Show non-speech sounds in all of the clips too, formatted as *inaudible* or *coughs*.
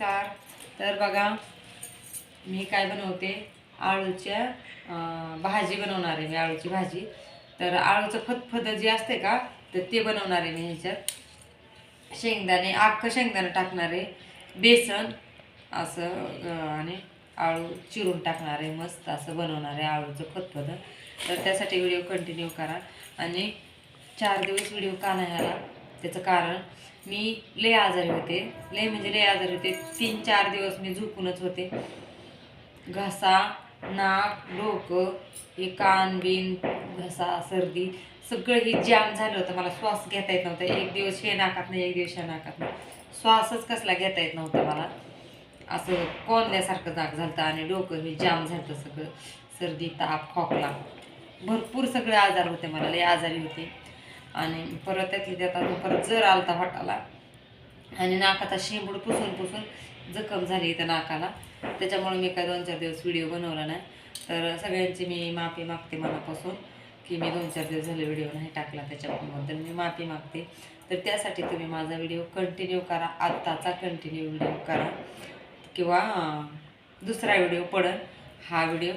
नमस्कार. तर बघा मी काय बनवते? आळूच्या भाजी बनवणार आहे मी आळूची भाजी. तर आळूचं फतफद जे असते का तर ते बनवणार आहे मी ह्याच्यात. शेंगदाणे अख्खं शेंगदाणे टाकणार आहे बेसन असं आणि आळू चिरून टाकणार आहे मस्त असं बनवणार आहे आळूचं फतफद तर त्यासाठी व्हिडिओ कंटिन्यू करा आणि चार दिवस व्हिडिओ का नाही आला त्याचं कारण मी लय आजारी होते. लय म्हणजे लय आजारी होते. तीन चार दिवस मी झोपूनच होते. घसा नाक डोकं हे कान बिन घसा सर्दी सगळं हे जाम झालं होतं. मला श्वास घेता येत नव्हता. एक दिवस हे नाकात नाही एक दिवस हे नाकात नाही. श्वासच कसला घेता येत नव्हता मला. असं कोंदल्यासारखं नाक झालं आणि डोकं हे जाम झालं सगळं. सर्दी ताप खोकला. भरपूर सगळे आजार होते मला. लय आजारी होते. आणि परत त्यातली त्यात परत जर आलता वाटाला. आणि नाकाचा शेंबूड पुसून पुसून जखम झाली त्या नाकाला. त्याच्यामुळे मी काय दोन चार दिवस व्हिडिओ बनवला नाही. तर सगळ्यांची मी माफी मागते मनापासून की मी दोन चार दिवस झाले व्हिडिओ नाही टाकला त्याच्याबद्दल. मी माफी मागते. तर त्यासाठी तुम्ही माझा व्हिडिओ कंटिन्यू करा. आत्ताचा कंटिन्यू व्हिडिओ करा. किंवा दुसरा व्हिडिओ पडेल. हा व्हिडिओ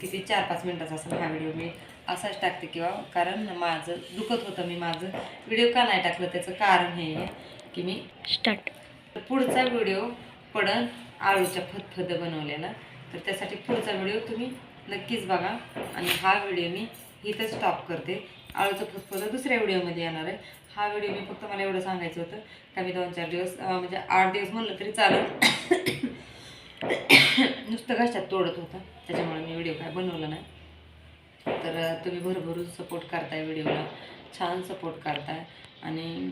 किती? चार पाच मिनटाचा असेल हा व्हिडिओ मी असाच टाकते किंवा कारण माझं दुखत होतं मी माझं. व्हिडिओ का नाही टाकलं? त्याचं कारण हे आहे की मी स्टार्ट तर पुढचा व्हिडिओ पडन आळूच्या फतफद बनवलेला. तर त्यासाठी पुढचा व्हिडिओ तुम्ही नक्कीच बघा. आणि हा व्हिडिओ मी इथंच स्टॉप करते. आळूचं फतफद दुसऱ्या व्हिडिओमध्ये येणार आहे. हा व्हिडिओ मी फक्त मला एवढं सांगायचं होतं का मी दोन चार दिवस म्हणजे आठ दिवस म्हणलं तरी चालेल. *coughs* नुसतं घशात तोडत होतं. त्याच्यामुळे मी व्हिडिओ काय बनवला नाही. तर तुम्ही भरभरून सपोर्ट करताय व्हिडिओला छान सपोर्ट करताय. आणि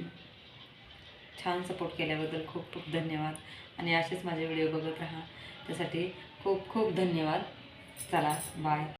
छान सपोर्ट केल्याबद्दल खूप खूप धन्यवाद. आणि असेच माझे व्हिडिओ बघत राहा. त्यासाठी खूप खूप धन्यवाद. चला बाय